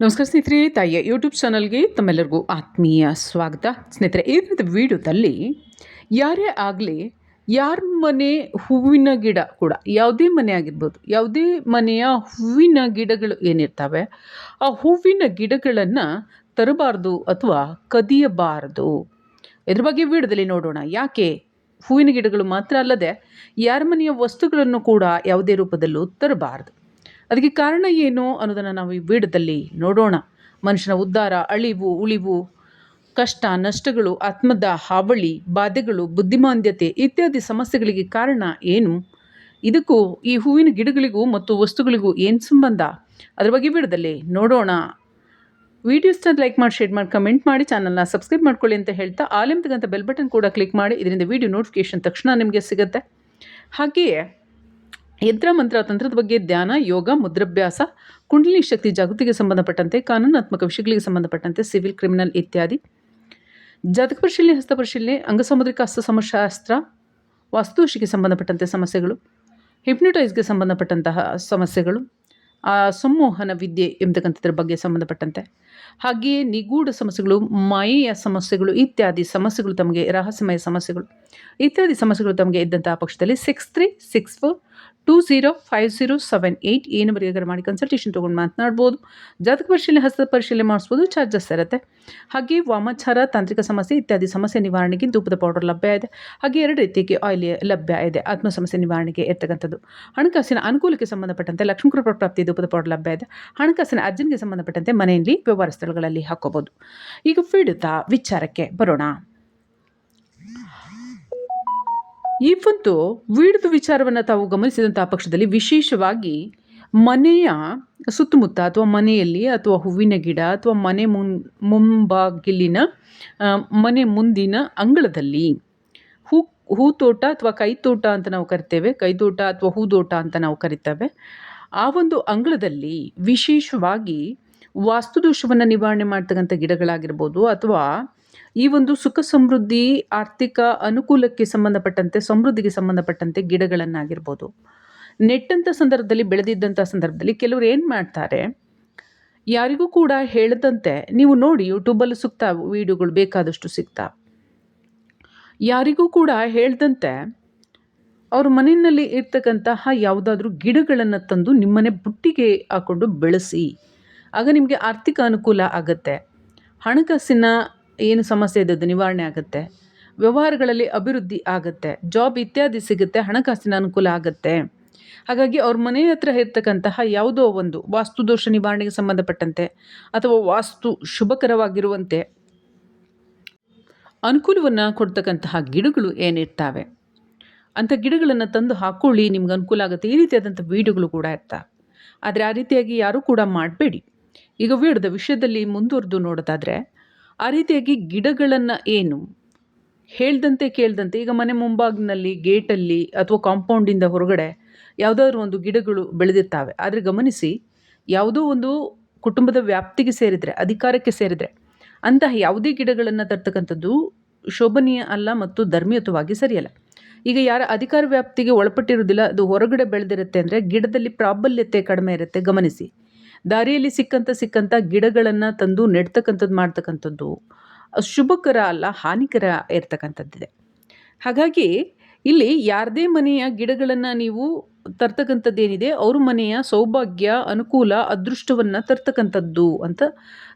ನಮಸ್ಕಾರ ಸ್ನೇಹಿತರೆ, ತಾಯಿಯ ಯೂಟ್ಯೂಬ್ ಚಾನಲ್ಗೆ ತಮ್ಮೆಲ್ಲರಿಗೂ ಆತ್ಮೀಯ ಸ್ವಾಗತ. ಸ್ನೇಹಿತರೆ ವೀಡಿಯೋದಲ್ಲಿ ವಿಡಿಯೋದಲ್ಲಿ ಯಾರೇ ಆಗಲಿ, ಯಾರ ಮನೆ ಹೂವಿನ ಗಿಡ ಕೂಡ, ಯಾವುದೇ ಮನೆ ಆಗಿರ್ಬೋದು, ಯಾವುದೇ ಮನೆಯ ಹೂವಿನ ಗಿಡಗಳು ಏನಿರ್ತವೆ, ಆ ಹೂವಿನ ಗಿಡಗಳನ್ನು ತರಬಾರ್ದು ಅಥವಾ ಕದಿಯಬಾರದು? ಇದ್ರ ಬಗ್ಗೆ ವಿಡಿಯೋದಲ್ಲಿ ನೋಡೋಣ. ಯಾಕೆ ಹೂವಿನ ಗಿಡಗಳು ಮಾತ್ರ ಅಲ್ಲದೆ, ಯಾರ ಮನೆಯ ವಸ್ತುಗಳನ್ನು ಕೂಡ ಯಾವುದೇ ರೂಪದಲ್ಲೂ ತರಬಾರದು? ಅದಕ್ಕೆ ಕಾರಣ ಏನು ಅನ್ನೋದನ್ನು ನಾವು ಈ ವೀಡದಲ್ಲಿ ನೋಡೋಣ. ಮನುಷ್ಯನ ಉದ್ಧಾರ, ಅಳಿವು, ಉಳಿವು, ಕಷ್ಟ, ನಷ್ಟಗಳು ಆತ್ಮದ ಹಾವಳಿ, ಬಾಧೆಗಳು, ಬುದ್ಧಿಮಾಂದ್ಯತೆ ಇತ್ಯಾದಿ ಸಮಸ್ಯೆಗಳಿಗೆ ಕಾರಣ ಏನು? ಇದಕ್ಕೂ ಈ ಹೂವಿನ ಗಿಡಗಳಿಗೂ ಮತ್ತು ವಸ್ತುಗಳಿಗೂ ಏನು ಸಂಬಂಧ? ಅದರ ಬಗ್ಗೆ ಬಿಡದಲ್ಲಿ ನೋಡೋಣ. ವೀಡಿಯೋಸ್ನ ಲೈಕ್ ಮಾಡಿ, ಶೇರ್ ಮಾಡಿ, ಕಮೆಂಟ್ ಮಾಡಿ ಚಾನಲ್ನ ಸಬ್ಸ್ಕ್ರೈಬ್ ಮಾಡ್ಕೊಳ್ಳಿ ಅಂತ ಹೇಳ್ತಾ ಆಲಿಮ್ತಕ್ಕಂಥ ಬೆಲ್ ಬಟನ್ ಕೂಡ ಕ್ಲಿಕ್ ಮಾಡಿ, ಇದರಿಂದ ವಿಡಿಯೋ ನೋಟಿಫಿಕೇಶನ್ ತಕ್ಷಣ ನಿಮಗೆ ಸಿಗುತ್ತೆ. ಹಾಗೆಯೇ ಯಂತ್ರ ಮಂತ್ರ ತಂತ್ರದ ಬಗ್ಗೆ ಧ್ಯಾನ, ಯೋಗ, ಮುದ್ರಾಭ್ಯಾಸ, ಕುಂಡಲಿ ಶಕ್ತಿ, ಜಾಗೃತಿಗೆ ಸಂಬಂಧಪಟ್ಟಂತೆ, ಕಾನೂನಾತ್ಮಕ ವಿಷಯಗಳಿಗೆ ಸಂಬಂಧಪಟ್ಟಂತೆ, ಸಿವಿಲ್, ಕ್ರಿಮಿನಲ್ ಇತ್ಯಾದಿ. ಜಾತಕ ಪರಿಶೀಲನೆ, ಹಸ್ತ ಪರಿಶೀಲನೆ, ಅಂಗಸಾಮುದ್ರಿಕ ಹಸ್ತ ಸಮಶಾಸ್ತ್ರ ವಾಸ್ತುಶಿಗೆ ಸಂಬಂಧಪಟ್ಟಂತೆ ಸಮಸ್ಯೆಗಳು ಹಿಪ್ನೋಟೈಸ್ಗೆ ಸಂಬಂಧಪಟ್ಟಂತಹ ಸಮಸ್ಯೆಗಳು, ಆ, ಸಂಮೋಹನ ವಿದ್ಯೆ ಎಂಬತಕ್ಕಂಥದ್ರ ಬಗ್ಗೆ ಸಂಬಂಧಪಟ್ಟಂತೆ. ಹಾಗೆಯೇ ನಿಗೂಢ ಸಮಸ್ಯೆಗಳು, ಮಾಯೆಯ ಸಮಸ್ಯೆಗಳು ಇತ್ಯಾದಿ ಸಮಸ್ಯೆಗಳು ತಮಗೆ ರಹಸ್ಯಮಯ ಸಮಸ್ಯೆಗಳು, ಇತ್ಯಾದಿ ಸಮಸ್ಯೆಗಳು ತಮಗೆ ಇದ್ದಂತಹ ಪಕ್ಷದಲ್ಲಿ six three six four two zero five zero seven eight ಈ ಮಾಡಿ ಕನ್ಸಲ್ಟೇಷನ್ ತೊಗೊಂಡು ಮಾತನಾಡ್ಬೋದು. ಜಾತಕ ಪರಿಶೀಲನೆ, ಹಸ್ತ ಪರಿಶೀಲನೆ ಮಾಡಿಸ್ಬೋದು ಚಾರ್ಜಸ್ ಇರುತ್ತೆ. ಹಾಗೆ ವಾಮಾಚಾರ, ತಾಂತ್ರಿಕ ಸಮಸ್ಯೆ ಇತ್ಯಾದಿ ಸಮಸ್ಯೆ ನಿವಾರಣೆಗೆ ಧೂಪದ ಪೌಡರ್ ಲಭ್ಯ ಇದೆ. ಹಾಗೆ ಎರಡು ರೀತಿಗೆ ಆಯಿಲ್ ಲಭ್ಯ ಇದೆ, ಆತ್ಮ ಸಮಸ್ಯೆ ನಿವಾರಣೆಗೆ ಇರ್ತಕ್ಕಂಥದ್ದು. ಹಣಕಾಸಿನ ಅನುಕೂಲಕ್ಕೆ ಸಂಬಂಧಪಟ್ಟಂತೆ ಲಕ್ಷ್ಮೀ ಕೃಪ ಪ್ರಾಪ್ತಿ ಧೂಪದ ಪೌಡರ್ ಲಭ್ಯ ಇದೆ. ಹಣಕಾಸಿನ ಅರ್ಜನ್ಗೆ ಸಂಬಂಧಪಟ್ಟಂತೆ ಮನೆಯಲ್ಲಿ ವ್ಯವಹಾರ ಸ್ಥಳಗಳಲ್ಲಿ ಹಾಕೋಬೋದು. ಈಗ ಫೀಡ್ ವಿಚಾರಕ್ಕೆ ಬರೋಣ. ವಿಡಿದು ವಿಡಿದ ವಿಚಾರವನ್ನು ತಾವು ಗಮನಿಸಿದಂಥ ಪಕ್ಷದಲ್ಲಿ ವಿಶೇಷವಾಗಿ ಮನೆಯ ಸುತ್ತಮುತ್ತ ಅಥವಾ ಮನೆಯಲ್ಲಿ ಅಥವಾ ಹೂವಿನ ಗಿಡ ಅಥವಾ ಮನೆ ಮುನ್, ಮುಂಬಾಗಿಲಿನ ಮನೆ ಮುಂದಿನ ಅಂಗಳದಲ್ಲಿ ಹೂ, ಹೂತೋಟ ಅಥವಾ ಕೈತೋಟ ಅಂತ ನಾವು ಕರಿತೇವೆ. ಕೈತೋಟ ಅಥವಾ ಹೂದೋಟ ಅಂತ ನಾವು ಕರಿತೇವೆ. ಆ ಒಂದು ಅಂಗಳದಲ್ಲಿ ವಿಶೇಷವಾಗಿ ವಾಸ್ತುದೋಷವನ್ನು ನಿವಾರಣೆ ಮಾಡ್ತಕ್ಕಂಥ ಗಿಡಗಳಾಗಿರ್ಬೋದು ಅಥವಾ ಈ ಒಂದು ಸುಖ ಸಮೃದ್ಧಿ, ಆರ್ಥಿಕ ಅನುಕೂಲಕ್ಕೆ ಸಂಬಂಧಪಟ್ಟಂತೆ, ಸಮೃದ್ಧಿಗೆ ಸಂಬಂಧಪಟ್ಟಂತೆ ಗಿಡಗಳನ್ನಾಗಿರ್ಬೋದು. ನೆಟ್ಟಂಥ ಸಂದರ್ಭದಲ್ಲಿ ಬೆಳೆದಿದ್ದಂಥ ಸಂದರ್ಭದಲ್ಲಿ ಕೆಲವರು ಏನು ಮಾಡ್ತಾರೆ, ಯಾರಿಗೂ ಕೂಡ ಹೇಳದಂತೆ ನೀವು ನೋಡಿ ಯೂಟ್ಯೂಬಲ್ಲಿ ಸಿಗ್ತಾ, ವೀಡಿಯೋಗಳು ಬೇಕಾದಷ್ಟು ಸಿಗ್ತಾ. ಯಾರಿಗೂ ಕೂಡ ಹೇಳ್ದಂತೆ ಅವ್ರ ಮನೆಯಲ್ಲಿ ಇರ್ತಕ್ಕಂತಹ ಯಾವುದಾದ್ರೂ ಗಿಡಗಳನ್ನು ತಂದು ನಿಮ್ಮನೆ ಬುಟ್ಟಿಗೆ ಹಾಕ್ಕೊಂಡು ಬೆಳೆಸಿ, ಆಗ ನಿಮಗೆ ಆರ್ಥಿಕ ಅನುಕೂಲ ಆಗುತ್ತೆ. ಹಣಕಾಸಿನ ಏನು ಸಮಸ್ಯೆ ಇದ್ದದ್ದು? ನಿವಾರಣೆ ಆಗುತ್ತೆ. ವ್ಯವಹಾರಗಳಲ್ಲಿ ಅಭಿವೃದ್ಧಿ ಆಗುತ್ತೆ. ಜಾಬ್ ಇತ್ಯಾದಿ ಸಿಗುತ್ತೆ, ಹಣಕಾಸಿನ ಅನುಕೂಲ ಆಗುತ್ತೆ. ಹಾಗಾಗಿ ಅವ್ರ ಮನೆ ಹತ್ರ ಇರ್ತಕ್ಕಂತಹ ಯಾವುದೋ ಒಂದು ವಾಸ್ತು ದೋಷ ನಿವಾರಣೆಗೆ ಸಂಬಂಧಪಟ್ಟಂತೆ ಅಥವಾ ವಾಸ್ತು ಶುಭಕರವಾಗಿರುವಂತೆ ಅನುಕೂಲವನ್ನು ಕೊಡ್ತಕ್ಕಂತಹ ಗಿಡಗಳು ಏನಿರ್ತಾವೆ? ಅಂಥ ಗಿಡಗಳನ್ನು ತಂದು ಹಾಕ್ಕೊಳ್ಳಿ ನಿಮ್ಗೆ ಅನುಕೂಲ ಆಗುತ್ತೆ. ಈ ರೀತಿಯಾದಂಥ ವೀಡಿಯೋಗಳು ಕೂಡ ಇರ್ತಾ ಆದರೆ ಆ ರೀತಿಯಾಗಿ ಯಾರೂ ಕೂಡ ಮಾಡಬೇಡಿ. ಈಗ ವೀಡದ ವಿಷಯದಲ್ಲಿ ಮುಂದುವರೆದು ನೋಡೋದಾದರೆ ಆ ರೀತಿಯಾಗಿ ಗಿಡಗಳನ್ನು ಏನು? ಹೇಳ್ದಂತೆ ಕೇಳ್ದಂತೆ, ಈಗ ಮನೆ ಮುಂಭಾಗದಲ್ಲಿ ಗೇಟಲ್ಲಿ ಅಥವಾ ಕಾಂಪೌಂಡಿಂದ ಹೊರಗಡೆ ಯಾವುದಾದ್ರೂ ಒಂದು ಗಿಡಗಳು ಬೆಳೆದಿರ್ತಾವೆ. ಆದರೆ ಗಮನಿಸಿ, ಯಾವುದೋ ಒಂದು ಕುಟುಂಬದ ವ್ಯಾಪ್ತಿಗೆ ಸೇರಿದರೆ, ಅಧಿಕಾರಕ್ಕೆ ಸೇರಿದರೆ, ಅಂತಹ ಯಾವುದೇ ಗಿಡಗಳನ್ನು ತರ್ತಕ್ಕಂಥದ್ದು ಶೋಭನೀಯ ಅಲ್ಲ ಮತ್ತು ಧರ್ಮಯುತವಾಗಿ ಸರಿಯಲ್ಲ. ಈಗ ಯಾರ ಅಧಿಕಾರ ವ್ಯಾಪ್ತಿಗೆ ಒಳಪಟ್ಟಿರುವುದಿಲ್ಲ, ಅದು ಹೊರಗಡೆ ಬೆಳೆದಿರುತ್ತೆ ಅಂದರೆ ಗಿಡದಲ್ಲಿ ಪ್ರಾಬಲ್ಯತೆ ಕಡಿಮೆ ಇರುತ್ತೆ, ಗಮನಿಸಿ. ದಾರಿಯಲ್ಲಿ ಸಿಕ್ಕಂಥ ಸಿಕ್ಕಂಥ ಗಿಡಗಳನ್ನು ತಂದು ನೆಡ್ತಕ್ಕಂಥದ್ದು ಮಾಡ್ತಕ್ಕಂಥದ್ದು ಶುಭಕರ ಅಲ್ಲ, ಹಾನಿಕರ ಇರ್ತಕ್ಕಂಥದ್ದಿದೆ. ಹಾಗಾಗಿ ಇಲ್ಲಿ ಯಾರದೇ ಮನೆಯ ಗಿಡಗಳನ್ನು ನೀವು ತರ್ತಕ್ಕಂಥದ್ದೇನಿದೆ, ಅವ್ರ ಮನೆಯ ಸೌಭಾಗ್ಯ, ಅನುಕೂಲ, ಅದೃಷ್ಟವನ್ನು ತರ್ತಕ್ಕಂಥದ್ದು ಅಂತ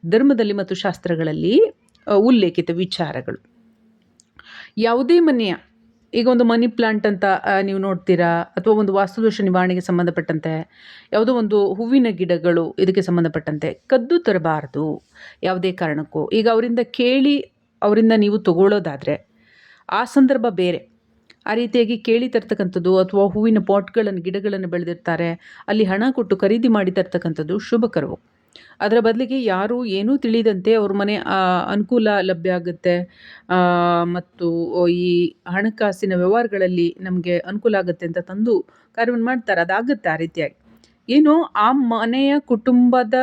ಧರ್ಮದಲ್ಲಿ ಮತ್ತು ಶಾಸ್ತ್ರಗಳಲ್ಲಿ ಉಲ್ಲೇಖಿತ ವಿಚಾರಗಳು. ಯಾವುದೇ ಮನೆಯ ಈಗ ಒಂದು ಮನಿ ಪ್ಲಾಂಟ್ ಅಂತ ನೀವು ನೋಡ್ತೀರಾ? ಅಥವಾ ಒಂದು ವಾಸ್ತುದೋಷ ನಿವಾರಣೆಗೆ ಸಂಬಂಧಪಟ್ಟಂತೆ, ಯಾವುದೋ ಒಂದು ಹೂವಿನ ಗಿಡಗಳು ಇದಕ್ಕೆ ಸಂಬಂಧಪಟ್ಟಂತೆ ಕದ್ದು ತರಬಾರದು ಯಾವುದೇ ಕಾರಣಕ್ಕೂ. ಈಗ ಅವರಿಂದ ಕೇಳಿ, ಅವರಿಂದ ನೀವು ತಗೊಳ್ಳೋದಾದರೆ, ಆ ಸಂದರ್ಭ ಬೇರೆ. ಆ ರೀತಿಯಾಗಿ ಕೇಳಿ ತರ್ತಕ್ಕಂಥದ್ದು ಅಥವಾ ಹೂವಿನ ಪಾಟ್ಗಳನ್ನು ಗಿಡಗಳನ್ನು ಬೆಳೆದಿರ್ತಾರೆ, ಅಲ್ಲಿ ಹಣ ಕೊಟ್ಟು ಖರೀದಿ ಮಾಡಿ ತರ್ತಕ್ಕಂಥದ್ದು ಶುಭಕರವು. ಅದರ ಬದಲಿಗೆ ಯಾರು ಏನೂ ತಿಳಿದಂತೆ ಅವ್ರ ಮನೆ ಅನುಕೂಲ ಲಭ್ಯ ಆಗುತ್ತೆ. ಮತ್ತು ಈ ಹಣಕಾಸಿನ ವ್ಯವಹಾರಗಳಲ್ಲಿ ನಮಗೆ ಅನುಕೂಲ ಆಗುತ್ತೆ ಅಂತ ತಂದು ಕಾರ್ಯವನ್ನು ಮಾಡ್ತಾರೆ. ಅದಾಗುತ್ತೆ ಆ ರೀತಿಯಾಗಿ. ಏನು, ಆ ಮನೆಯ ಕುಟುಂಬದ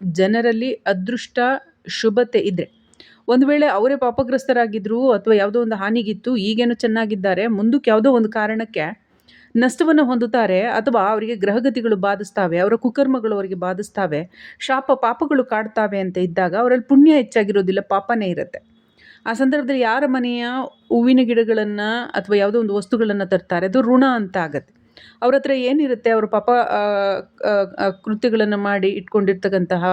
ಜನರಲ್ಲಿ ಅದೃಷ್ಟ, ಶುಭತೆ ಇದ್ದರೆ ಒಂದು ವೇಳೆ ಅವರೇ ಪಾಪಗ್ರಸ್ತರಾಗಿದ್ದರು ಅಥವಾ ಯಾವುದೋ ಒಂದು ಹಾನಿಗಿತ್ತು, ಈಗೇನು ಚೆನ್ನಾಗಿದ್ದಾರೆ, ಮುಂದಕ್ಕೆ ಯಾವುದೋ ಒಂದು ಕಾರಣಕ್ಕೆ ನಷ್ಟವನ್ನು ಹೊಂದುತ್ತಾರೆ ಅಥವಾ ಅವರಿಗೆ ಗ್ರಹಗತಿಗಳು ಬಾಧಿಸ್ತಾವೆ, ಅವರ ಕುಕರ್ಮಗಳು ಅವರಿಗೆ ಬಾಧಿಸ್ತಾವೆ, ಶಾಪ ಪಾಪಗಳು ಕಾಡ್ತಾವೆ ಅಂತ ಇದ್ದಾಗ ಅವರಲ್ಲಿ ಪುಣ್ಯ ಹೆಚ್ಚಾಗಿರೋದಿಲ್ಲ, ಪಾಪನೇ ಇರುತ್ತೆ. ಆ ಸಂದರ್ಭದಲ್ಲಿ ಯಾರ ಮನೆಯ ಹೂವಿನ ಗಿಡಗಳನ್ನು ಅಥವಾ ಯಾವುದೋ ಒಂದು ವಸ್ತುಗಳನ್ನು ತರ್ತಾರೆ, ಅದು ಋಣ ಅಂತ ಆಗತ್ತೆ. ಅವ್ರ ಹತ್ರ ಏನಿರುತ್ತೆ, ಅವರು ಪಾಪ ಕೃತ್ಯಗಳನ್ನು ಮಾಡಿ ಇಟ್ಕೊಂಡಿರ್ತಕ್ಕಂತಹ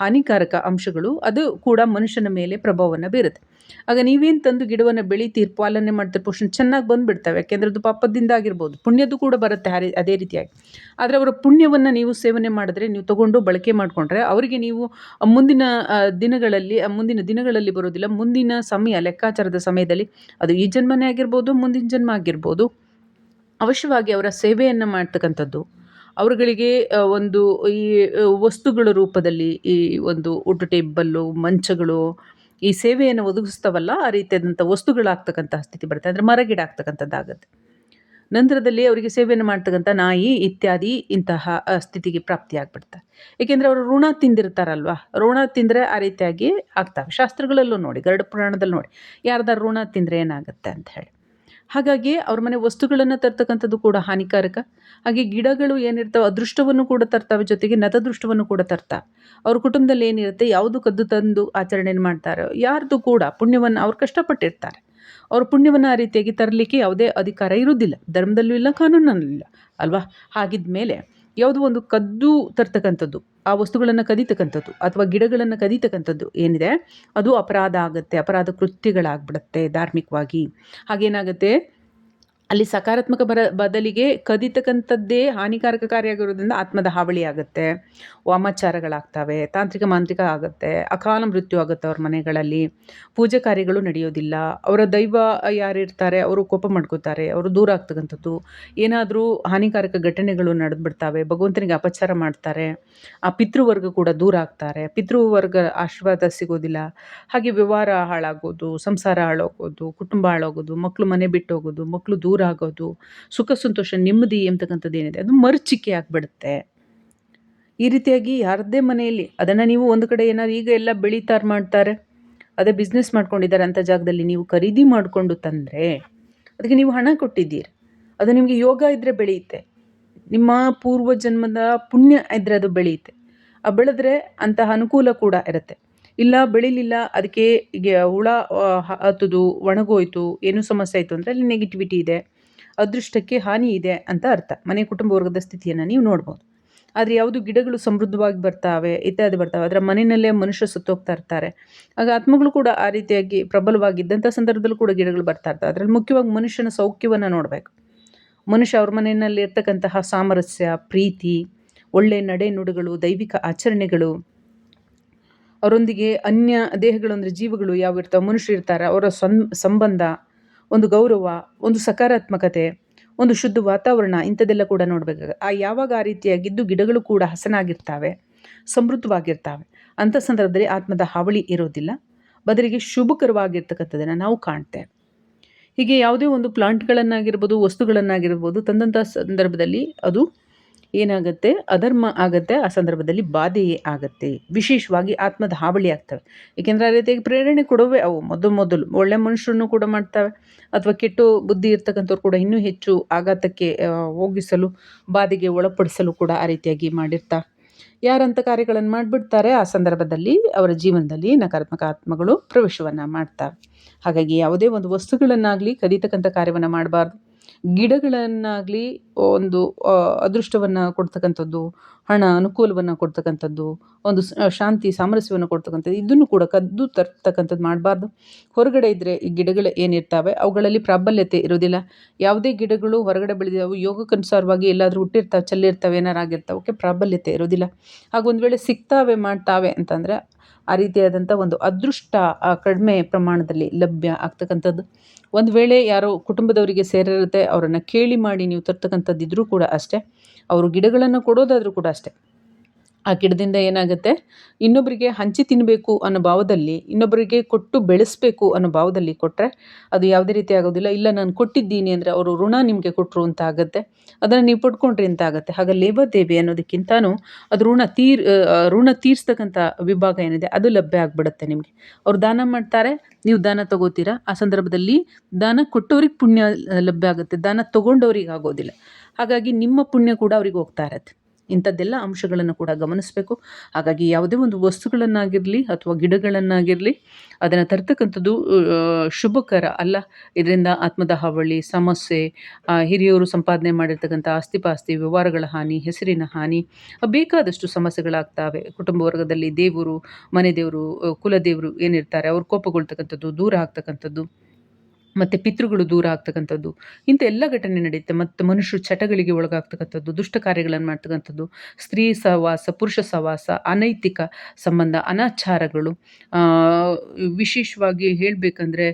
ಹಾನಿಕಾರಕ ಅಂಶಗಳು, ಅದು ಕೂಡ ಮನುಷ್ಯನ ಮೇಲೆ ಪ್ರಭಾವವನ್ನು ಬೀರುತ್ತೆ. ಆಗ ನೀವೇನು ತಂದು ಗಿಡವನ್ನು ಬೆಳಿತೀರಿ ಪಾಲನೆ ಮಾಡ್ತೀರಿ ಪೋಷಣೆ ಚೆನ್ನಾಗಿ ಬಂದುಬಿಡ್ತವೆ. ಯಾಕೆಂದರೆ ಅದು ಪಾಪದಿಂದ ಆಗಿರ್ಬೋದು. ಪುಣ್ಯದ್ದು ಕೂಡ ಬರುತ್ತೆ ಅದೇ ರೀತಿಯಾಗಿ. ಆದರೆ ಅವರ ಪುಣ್ಯವನ್ನು ನೀವು ಸೇವನೆ ಮಾಡಿದ್ರೆ, ನೀವು ತಗೊಂಡು ಬಳಕೆ ಮಾಡಿಕೊಂಡ್ರೆ, ಅವರಿಗೆ ನೀವು ಮುಂದಿನ ದಿನಗಳಲ್ಲಿ ಮುಂದಿನ ದಿನಗಳಲ್ಲಿ ಬರೋದಿಲ್ಲ. ಮುಂದಿನ ಸಮಯ, ಲೆಕ್ಕಾಚಾರದ ಸಮಯದಲ್ಲಿ ಅದು ಈ ಜನ್ಮನೇ ಆಗಿರ್ಬೋದು, ಮುಂದಿನ ಜನ್ಮ ಆಗಿರ್ಬೋದು. ಅವಶ್ಯವಾಗಿ ಅವರ ಸೇವೆಯನ್ನು ಮಾಡ್ತಕ್ಕಂಥದ್ದು, ಅವರುಗಳಿಗೆ ಒಂದು ಈ ವಸ್ತುಗಳ ರೂಪದಲ್ಲಿ ಈ ಒಂದು ಊಟ ಟೇಬಲ್ಲು, ಮಂಚಗಳು ಈ ಸೇವೆಯನ್ನು ಒದಗಿಸ್ತವಲ್ಲ ಆ ರೀತಿಯಾದಂಥ ವಸ್ತುಗಳಾಗ್ತಕ್ಕಂತಹ ಸ್ಥಿತಿ ಬರುತ್ತೆ. ಅಂದರೆ ಮರಗಿಡ ಆಗ್ತಕ್ಕಂಥದ್ದಾಗುತ್ತೆ. ನಂತರದಲ್ಲಿ ಅವರಿಗೆ ಸೇವೆಯನ್ನು ಮಾಡ್ತಕ್ಕಂಥ ನಾಯಿ ಇತ್ಯಾದಿ ಇಂತಹ ಸ್ಥಿತಿಗೆ ಪ್ರಾಪ್ತಿಯಾಗ್ಬಿಡ್ತಾರೆ ಏಕೆಂದರೆ ಅವರು ಋಣ ತಿಂದಿರ್ತಾರಲ್ವ? ಋಣ ತಿಂದರೆ ಆ ರೀತಿಯಾಗಿ ಆಗ್ತವೆ. ಶಾಸ್ತ್ರಗಳಲ್ಲೂ ನೋಡಿ, ಗರುಡ ಪುರಾಣದಲ್ಲಿ ನೋಡಿ, ಯಾರ್ದಾರು ಋಣ ತಿಂದರೆ ಏನಾಗುತ್ತೆ ಅಂತ ಹೇಳಿ. ಹಾಗಾಗಿ ಅವ್ರ ಮನೆ ವಸ್ತುಗಳನ್ನು ತರ್ತಕ್ಕಂಥದ್ದು ಕೂಡ ಹಾನಿಕಾರಕ. ಹಾಗೆ ಗಿಡಗಳು ಏನಿರ್ತವೆ ಅದೃಷ್ಟವನ್ನು ಕೂಡ ತರ್ತವೆ ಜೊತೆಗೆ ನತದೃಷ್ಟವನ್ನು ಕೂಡ ತರ್ತಾವೆ. ಅವ್ರ ಕುಟುಂಬದಲ್ಲಿ ಏನಿರುತ್ತೆ ಯಾವುದು ಕದ್ದು ತಂದು ಆಚರಣೆಯನ್ನು ಮಾಡ್ತಾರೋ ಯಾರ್ದು ಕೂಡ ಪುಣ್ಯವನ್ನು ಅವ್ರು ಕಷ್ಟಪಟ್ಟಿರ್ತಾರೆ. ಅವ್ರ ಪುಣ್ಯವನ್ನು ಆ ರೀತಿಯಾಗಿ ತರಲಿಕ್ಕೆ ಯಾವುದೇ ಅಧಿಕಾರ ಇರುವುದಿಲ್ಲ. ಧರ್ಮದಲ್ಲೂ ಇಲ್ಲ, ಕಾನೂನಲ್ಲೂ ಇಲ್ಲ. ಅಲ್ವಾ? ಹಾಗಿದ್ದ ಮೇಲೆ ಯಾವುದೋ ಒಂದು ಕದ್ದು ತರ್ತಕ್ಕಂಥದ್ದು, ಆ ವಸ್ತುಗಳನ್ನು ಕದೀತಕ್ಕಂಥದ್ದು ಅಥವಾ ಗಿಡಗಳನ್ನು ಕದೀತಕ್ಕಂಥದ್ದು ಏನಿದೆ, ಅದು ಅಪರಾಧ ಆಗುತ್ತೆ, ಅಪರಾಧ ಕೃತ್ಯಗಳಾಗ್ಬಿಡುತ್ತೆ ಧಾರ್ಮಿಕವಾಗಿ. ಹಾಗೇನಾಗುತ್ತೆ? ಅಲ್ಲಿ ಸಕಾರಾತ್ಮಕ ಬರ, ಬದಲಿಗೆ ಕದಿತಕ್ಕಂಥದ್ದೇ ಹಾನಿಕಾರಕ ಕಾರ್ಯಾಗಿರೋದ್ರಿಂದ ಆತ್ಮದ ಹಾವಳಿ ಆಗುತ್ತೆ. ವಾಮಾಚಾರಗಳಾಗ್ತವೆ, ತಾಂತ್ರಿಕ ಮಾಂತ್ರಿಕ ಆಗುತ್ತೆ, ಅಕಾಲ ಮೃತ್ಯು ಆಗುತ್ತೆ ಅವ್ರ ಮನೆಗಳಲ್ಲಿ. ಪೂಜೆ ಕಾರ್ಯಗಳು ನಡೆಯೋದಿಲ್ಲ. ಅವರ ದೈವ ಯಾರಿರ್ತಾರೆ, ಅವರು ಕೋಪ ಮಾಡ್ಕೋತಾರೆ, ಅವರು ದೂರ ಆಗ್ತಕ್ಕಂಥದ್ದು. ಏನಾದರೂ ಹಾನಿಕಾರಕ ಘಟನೆಗಳು ನಡೆದ್ಬಿಡ್ತಾವೆ, ಭಗವಂತನಿಗೆ ಅಪಚಾರ ಮಾಡ್ತಾರೆ, ಆ ಪಿತೃವರ್ಗ ಕೂಡ ದೂರ ಆಗ್ತಾರೆ. ಪಿತೃವರ್ಗ ಆಶೀರ್ವಾದ ಸಿಗೋದಿಲ್ಲ. ಹಾಗೆ ವ್ಯವಹಾರ ಹಾಳಾಗೋದು, ಸಂಸಾರ ಹಾಳಾಗೋದು, ಕುಟುಂಬ ಹಾಳಾಗೋದು ಮಕ್ಕಳು ಮನೆ ಬಿಟ್ಟು ಹೋಗೋದು ಮಕ್ಕಳು ದೂರ ದೂರ ಆಗೋದು ಸುಖ ಸಂತೋಷ, ನೆಮ್ಮದಿ ಎಂಬತಕ್ಕಂಥದ್ದು ಏನಿದೆ, ಅದು ಮರ್ಚಿಕೆ ಆಗಿಬಿಡುತ್ತೆ. ಈ ರೀತಿಯಾಗಿ ಯಾರದೇ ಮನೆಯಲ್ಲಿ, ಅದನ್ನು ನೀವು ಒಂದು ಕಡೆ ಏನಾದ್ರು ಈಗ ಎಲ್ಲ ಬೆಳೀತಾರೆ ಮಾಡ್ತಾರೆ, ಅದೇ ಬಿಸ್ನೆಸ್ ಮಾಡ್ಕೊಂಡಿದ್ದಾರೆ ಅಂಥ ಜಾಗದಲ್ಲಿ ನೀವು ಖರೀದಿ ಮಾಡಿಕೊಂಡು ತಂದರೆ, ಅದಕ್ಕೆ ನೀವು ಹಣ ಕೊಟ್ಟಿದ್ದೀರಿ. ಅದು ನಿಮಗೆ ಯೋಗ ಇದ್ದರೆ ಬೆಳೆಯುತ್ತೆ ನಿಮ್ಮ ಪೂರ್ವ ಜನ್ಮದ ಪುಣ್ಯ ಇದ್ದರೆ ಅದು ಬೆಳೆಯುತ್ತೆ ಆ ಬೆಳೆದ್ರೆ ಅಂತಹ ಅನುಕೂಲ ಕೂಡ ಇರುತ್ತೆ. ಇಲ್ಲ, ಬೆಳೀಲಿಲ್ಲ ಅದಕ್ಕೆ ಹುಳ ಹತ್ತುದು, ಒಣಗೋಯ್ತು, ಏನು ಸಮಸ್ಯೆ ಆಯಿತು ಅಂದರೆ ಅಲ್ಲಿ ನೆಗೆಟಿವಿಟಿ ಇದೆ, ಅದೃಷ್ಟಕ್ಕೆ ಹಾನಿ ಇದೆ ಅಂತ ಅರ್ಥ. ಮನೆ ಕುಟುಂಬ ವರ್ಗದ ಸ್ಥಿತಿಯನ್ನು ನೀವು ನೋಡ್ಬೋದು. ಆದರೆ ಯಾವುದು ಗಿಡಗಳು ಸಮೃದ್ಧವಾಗಿ ಬರ್ತಾವೆ, ಇತ್ಯಾದಿ ಬರ್ತಾವೆ, ಅದರ ಮನೆಯಲ್ಲೇ ಮನುಷ್ಯ ಸುತ್ತೋಗ್ತಾ ಇರ್ತಾರೆ. ಆಗ ಆತ್ಮಗಳು ಕೂಡ ಆ ರೀತಿಯಾಗಿ ಪ್ರಬಲವಾಗಿದ್ದಂಥ ಸಂದರ್ಭದಲ್ಲೂ ಕೂಡ ಗಿಡಗಳು ಬರ್ತಾ ಇರ್ತವೆ. ಅದರಲ್ಲಿ ಮುಖ್ಯವಾಗಿ ಮನುಷ್ಯನ ಸೌಖ್ಯವನ್ನು ನೋಡಬೇಕು. ಮನುಷ್ಯ ಅವ್ರ ಮನೆಯಲ್ಲಿ ಇರ್ತಕ್ಕಂತಹ ಸಾಮರಸ್ಯ, ಪ್ರೀತಿ, ಒಳ್ಳೆ ನಡೆ ನುಡುಗಳು ದೈವಿಕ ಆಚರಣೆಗಳು ಅವರೊಂದಿಗೆ ಅನ್ಯ ದೇಹಗಳು ಅಂದರೆ ಜೀವಗಳು ಯಾವ ಇರ್ತಾವೆ ಮನುಷ್ಯರು ಇರ್ತಾರೆ, ಅವರ ಸಂ, ಸಂಬಂಧ, ಒಂದು ಗೌರವ, ಒಂದು ಸಕಾರಾತ್ಮಕತೆ, ಒಂದು ಶುದ್ಧ ವಾತಾವರಣ, ಇಂಥದ್ದೆಲ್ಲ ಕೂಡ ನೋಡಬೇಕಾಗ, ಆ ಯಾವಾಗ ಆ ರೀತಿಯಾಗಿದ್ದು ಗಿಡಗಳು ಕೂಡ ಹಸನಾಗಿರ್ತವೆ, ಸಮೃದ್ಧವಾಗಿರ್ತವೆ. ಅಂಥ ಸಂದರ್ಭದಲ್ಲಿ ಆತ್ಮದ ಹಾವಳಿ ಇರೋದಿಲ್ಲ. ಬದಲಿಗೆ ಶುಭಕರವಾಗಿರ್ತಕ್ಕಂಥದ್ದನ್ನು ನಾವು ಕಾಣ್ತೇವೆ. ಹೀಗೆ ಯಾವುದೇ ಒಂದು ಪ್ಲಾಂಟ್ಗಳನ್ನಾಗಿರ್ಬೋದು, ವಸ್ತುಗಳನ್ನಾಗಿರ್ಬೋದು, ತಂದಂಥ ಸಂದರ್ಭದಲ್ಲಿ ಅದು ಏನಾಗುತ್ತೆ? ಅಧರ್ಮ ಆಗುತ್ತೆ, ಆ ಸಂದರ್ಭದಲ್ಲಿ ಬಾಧೆಯೇ ಆಗುತ್ತೆ. ವಿಶೇಷವಾಗಿ ಆತ್ಮದ ಹಾವಳಿ ಆಗ್ತವೆ. ಏಕೆಂದರೆ ಆ ರೀತಿಯಾಗಿ ಪ್ರೇರಣೆ ಕೊಡುವೆ ಅವು. ಮೊದಲು ಮೊದಲು ಒಳ್ಳೆ ಮನುಷ್ಯರನ್ನು ಕೂಡ ಮಾಡ್ತವೆ. ಅಥವಾ ಕೆಟ್ಟು ಬುದ್ಧಿ ಇರ್ತಕ್ಕಂಥವ್ರು ಕೂಡ ಇನ್ನೂ ಹೆಚ್ಚು ಆಘಾತಕ್ಕೆ ಹೋಗಿಸಲು, ಬಾಧೆಗೆ ಒಳಪಡಿಸಲು ಕೂಡ ಆ ರೀತಿಯಾಗಿ ಮಾಡಿರ್ತಾ. ಯಾರಂಥ ಕಾರ್ಯಗಳನ್ನು ಮಾಡಿಬಿಡ್ತಾರೆ, ಆ ಸಂದರ್ಭದಲ್ಲಿ ಅವರ ಜೀವನದಲ್ಲಿ ನಕಾರಾತ್ಮಕ ಆತ್ಮಗಳು ಪ್ರವೇಶವನ್ನು ಮಾಡ್ತವೆ. ಹಾಗಾಗಿ ಯಾವುದೇ ಒಂದು ವಸ್ತುಗಳನ್ನಾಗಲಿ ಕದೀತಕ್ಕಂಥ ಕಾರ್ಯವನ್ನು ಮಾಡಬಾರ್ದು. ಗಿಡಗಳನ್ನಾಗಲಿ ಒಂದು ಅದೃಷ್ಟವನ್ನು ಕೊಡ್ತಕ್ಕಂಥದ್ದು, ಹಣ ಅನುಕೂಲವನ್ನು ಕೊಡ್ತಕ್ಕಂಥದ್ದು, ಒಂದು ಶಾಂತಿ, ಸಾಮರಸ್ಯವನ್ನು ಕೊಡ್ತಕ್ಕಂಥದ್ದು, ಇದನ್ನು ಕೂಡ ಕದ್ದು ತರ್ತಕ್ಕಂಥದ್ದು ಮಾಡಬಾರ್ದು. ಹೊರಗಡೆ ಇದ್ದರೆ ಈ ಗಿಡಗಳು ಏನಿರ್ತಾವೆ, ಅವುಗಳಲ್ಲಿ ಪ್ರಾಬಲ್ಯತೆ ಇರೋದಿಲ್ಲ ಯಾವುದೇ ಗಿಡಗಳು ಹೊರಗಡೆ ಬೆಳೆದಿದ್ದಾವೆ, ಯೋಗಕ್ಕನುಸಾರವಾಗಿ ಎಲ್ಲಾದರೂ ಹುಟ್ಟಿರ್ತಾವೆ, ಚೆಲ್ಲಿರ್ತವೆ ಏನಾರು ಆಗಿರ್ತಾವೆ ಅವಕ್ಕೆ ಪ್ರಾಬಲ್ಯತೆ ಇರೋದಿಲ್ಲ ಹಾಗೊಂದು ವೇಳೆ ಸಿಗ್ತಾವೆ, ಮಾಡ್ತಾವೆ ಅಂತಂದರೆ ಆ ರೀತಿಯಾದಂಥ ಒಂದು ಅದೃಷ್ಟ ಕಡಿಮೆ ಪ್ರಮಾಣದಲ್ಲಿ ಲಭ್ಯ ಆಗ್ತಕ್ಕಂಥದ್ದು. ಒಂದು ವೇಳೆ ಯಾರೋ ಕುಟುಂಬದವರಿಗೆ ಸೇರಿರುತ್ತೆ, ಅವರನ್ನು ಕೇಳಿ ಮಾಡಿ ನೀವು ತರ್ತಕ್ಕಂಥದ್ದಿದ್ರೂ ಕೂಡ ಅಷ್ಟೇ. ಅವರು ಗಿಡಗಳನ್ನು ಕೊಡೋದಾದರೂ ಕೂಡ ಅಷ್ಟೇ. ಆ ಗಿಡದಿಂದ ಏನಾಗುತ್ತೆ? ಇನ್ನೊಬ್ಬರಿಗೆ ಹಂಚಿ ತಿನ್ನಬೇಕು ಅನ್ನೋ ಭಾವದಲ್ಲಿ ಇನ್ನೊಬ್ಬರಿಗೆ ಕೊಟ್ಟು ಬೆಳೆಸಬೇಕು ಅನ್ನೋ ಭಾವದಲ್ಲಿ ಕೊಟ್ಟರೆ ಅದು ಯಾವುದೇ ರೀತಿ ಆಗೋದಿಲ್ಲ. ಇಲ್ಲ, ನಾನು ಕೊಟ್ಟಿದ್ದೀನಿ ಅಂದರೆ ಅವರು ಋಣ ನಿಮಗೆ ಕೊಟ್ಟರು ಅಂತ ಆಗುತ್ತೆ. ಅದನ್ನು ನೀವು ಪಡ್ಕೊಂಡ್ರಿ ಅಂತ ಆಗುತ್ತೆ. ಹಾಗೆ ಲೇವಾದೇವಿ ಅನ್ನೋದಕ್ಕಿಂತನೂ ಅದು ಋಣ ತೀರ್ ಋಣ ತೀರಿಸ್ತಕ್ಕಂಥ ವಿಭಾಗ ಏನಿದೆ, ಅದು ಲಭ್ಯ ಆಗಿಬಿಡುತ್ತೆ ನಿಮಗೆ. ಅವ್ರು ದಾನ ಮಾಡ್ತಾರೆ, ನೀವು ದಾನ ತಗೋತೀರಾ? ಆ ಸಂದರ್ಭದಲ್ಲಿ ದಾನ ಕೊಟ್ಟವ್ರಿಗೆ ಪುಣ್ಯ ಲಭ್ಯ ಆಗುತ್ತೆ. ದಾನ ತೊಗೊಂಡವ್ರಿಗೆ ಆಗೋದಿಲ್ಲ. ಹಾಗಾಗಿ ನಿಮ್ಮ ಪುಣ್ಯ ಕೂಡ ಅವ್ರಿಗೆ ಹೋಗ್ತಾ ಇರತ್ತೆ. ಇಂಥದ್ದೆಲ್ಲ ಅಂಶಗಳನ್ನು ಕೂಡ ಗಮನಿಸಬೇಕು. ಹಾಗಾಗಿ ಯಾವುದೇ ಒಂದು ವಸ್ತುಗಳನ್ನಾಗಿರಲಿ ಅಥವಾ ಗಿಡಗಳನ್ನಾಗಿರಲಿ ಅದನ್ನು ತರ್ತಕ್ಕಂಥದ್ದು ಶುಭಕರ ಅಲ್ಲ. ಇದರಿಂದ ಆತ್ಮದ ಹಾವಳಿ, ಸಮಸ್ಯೆ ಹಿರಿಯವರು ಸಂಪಾದನೆ ಮಾಡಿರ್ತಕ್ಕಂಥ ಆಸ್ತಿಪಾಸ್ತಿ, ವ್ಯವಹಾರಗಳ ಹಾನಿ, ಹೆಸರಿನ ಹಾನಿ ಬೇಕಾದಷ್ಟು ಸಮಸ್ಯೆಗಳಾಗ್ತವೆ. ಕುಟುಂಬ ವರ್ಗದಲ್ಲಿ ದೇವರು, ಮನೆ ದೇವರು ಕುಲದೇವರು ಏನಿರ್ತಾರೆ, ಅವ್ರು ಕೋಪಗೊಳ್ತಕ್ಕಂಥದ್ದು, ದೂರ ಆಗ್ತಕ್ಕಂಥದ್ದು. ಮತ್ತು ಪಿತೃಗಳು ದೂರ ಆಗ್ತಕ್ಕಂಥದ್ದು, ಇಂಥ ಎಲ್ಲ ಘಟನೆ ನಡೆಯುತ್ತೆ ಮತ್ತು ಮನುಷ್ಯರು ಚಟಗಳಿಗೆ ಒಳಗಾಗ್ತಕ್ಕಂಥದ್ದು, ದುಷ್ಟ ಕಾರ್ಯಗಳನ್ನು ಮಾಡ್ತಕ್ಕಂಥದ್ದು, ಸ್ತ್ರೀ ಸಹವಾಸ, ಪುರುಷ ಸಹವಾಸ, ಅನೈತಿಕ ಸಂಬಂಧ, ಅನಾಚಾರಗಳು ವಿಶೇಷವಾಗಿ ಹೇಳಬೇಕಂದ್ರೆ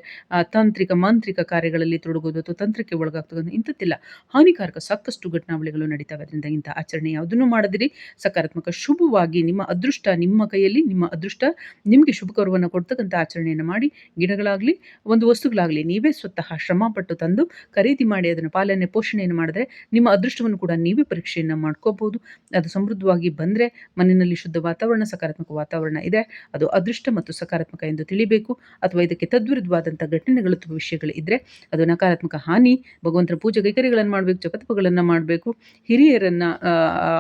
ತಾಂತ್ರಿಕ, ಮಾಂತ್ರಿಕ ಕಾರ್ಯಗಳಲ್ಲಿ ತೊಡಗೋದು ಅಥವಾ ತಂತ್ರಕ್ಕೆ ಒಳಗಾಗ್ತಕ್ಕಂಥ ಇಂಥದ್ದಿಲ್ಲ ಹಾನಿಕಾರಕ ಸಾಕಷ್ಟು ಘಟನಾವಳಿಗಳು ನಡೀತವೆ. ಅದರಿಂದ ಇಂಥ ಆಚರಣೆ ಯಾವುದನ್ನು ಮಾಡದಿರಿ. ಸಕಾರಾತ್ಮಕ, ಶುಭವಾಗಿ ನಿಮ್ಮ ಅದೃಷ್ಟ ನಿಮ್ಮ ಕೈಯಲ್ಲಿ, ನಿಮ್ಮ ಅದೃಷ್ಟ ನಿಮಗೆ ಶುಭಕರವನ್ನು ಕೊಡ್ತಕ್ಕಂಥ ಆಚರಣೆಯನ್ನು ಮಾಡಿ, ಗಿಡಗಳಾಗಲಿ, ಒಂದು ವಸ್ತುಗಳಾಗಲಿ ನೀವೇ ಸ್ವತಃ ಶ್ರಮಪಟ್ಟು ತಂದು ಖರೀದಿ ಮಾಡಿ ಅದನ್ನು ಪಾಲನೆ ಪೋಷಣೆಯನ್ನು ಮಾಡಿದ್ರೆ ನಿಮ್ಮ ಅದೃಷ್ಟವನ್ನು ಕೂಡ ನೀವೇ ಪರೀಕ್ಷೆಯನ್ನು ಮಾಡ್ಕೋಬಹುದು. ಅದು ಸಮೃದ್ಧವಾಗಿ ಬಂದರೆ ಮನೆಯಲ್ಲಿ ಶುದ್ಧ ವಾತಾವರಣ, ಸಕಾರಾತ್ಮಕ ವಾತಾವರಣ ಇದೆ. ಅದು ಅದೃಷ್ಟ ಮತ್ತು ಸಕಾರಾತ್ಮಕ ಎಂದು ತಿಳಿಬೇಕು. ಅಥವಾ ಇದಕ್ಕೆ ತದ್ವಿರುದ್ಧವಾದಂಥ ಘಟನೆಗಳು ಅಥವಾ ವಿಷಯಗಳು ಇದ್ದರೆ ಅದು ನಕಾರಾತ್ಮಕ ಹಾನಿ, ಭಗವಂತನ ಪೂಜೆ ಕೈಕರ್ಯಗಳನ್ನು ಮಾಡಬೇಕು, ಜಪತಪಗಳನ್ನು ಮಾಡಬೇಕು, ಹಿರಿಯರನ್ನು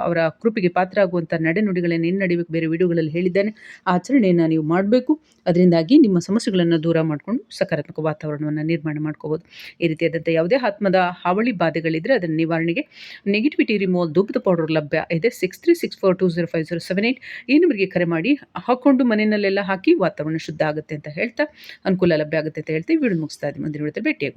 ಅವರ ಕೃಪೆಗೆ ಪಾತ್ರ ಆಗುವಂಥ ನಡೆನುಡಿಗಳನ್ನು ಏನು ನಡಿಬೇಕು ಬೇರೆ ವಿಡಿಯೋಗಳಲ್ಲಿ ಹೇಳಿದ್ದಾನೆ. ಆಚರಣೆಯನ್ನು ನೀವು ಮಾಡಬೇಕು. ಅದರಿಂದಾಗಿ ನಿಮ್ಮ ಸಮಸ್ಯೆಗಳನ್ನು ದೂರ ಮಾಡಿಕೊಂಡು ಸಕಾರಾತ್ಮಕ ವಾತಾವರಣವನ್ನು ನಿರ್ಮಾಣ ಮಾಡ್ಕೋಬೋದು. ಈ ರೀತಿಯಾದಂಥ ಯಾವುದೇ ಆತ್ಮದ ಹಾವಳಿ ಬಾಧೆಗಳಿದ್ರೆ ಅದರ ನಿವಾರಣೆಗೆ ನೆಗೆಟಿವಿಟಿ ರಿಮೂವಲ್ ಧೂಪದ ಪೌಡರ್ ಲಭ್ಯ ಇದೆ. Six three six four two zero five zero seven eight ಈ ನಂಬರ್ಗೆ ಕರೆ ಮಾಡಿ ಹಾಕ್ಕೊಂಡು ಮನೆಯಲ್ಲೆಲ್ಲ ಹಾಕಿ ವಾತಾವರಣ ಶುದ್ಧ ಆಗುತ್ತೆ ಅಂತ ಹೇಳ್ತಾ ಅನುಕೂಲ ಲಭ್ಯ ಆಗುತ್ತೆ ಅಂತ ಹೇಳ್ತೀವಿ ವಿಡಿಯೋ ಮುಗಿಸ್ತಾ ಇದ್ದೀವಿ ಮುಂದಿನ ಭೇಟಿಯಾಗೋಣ.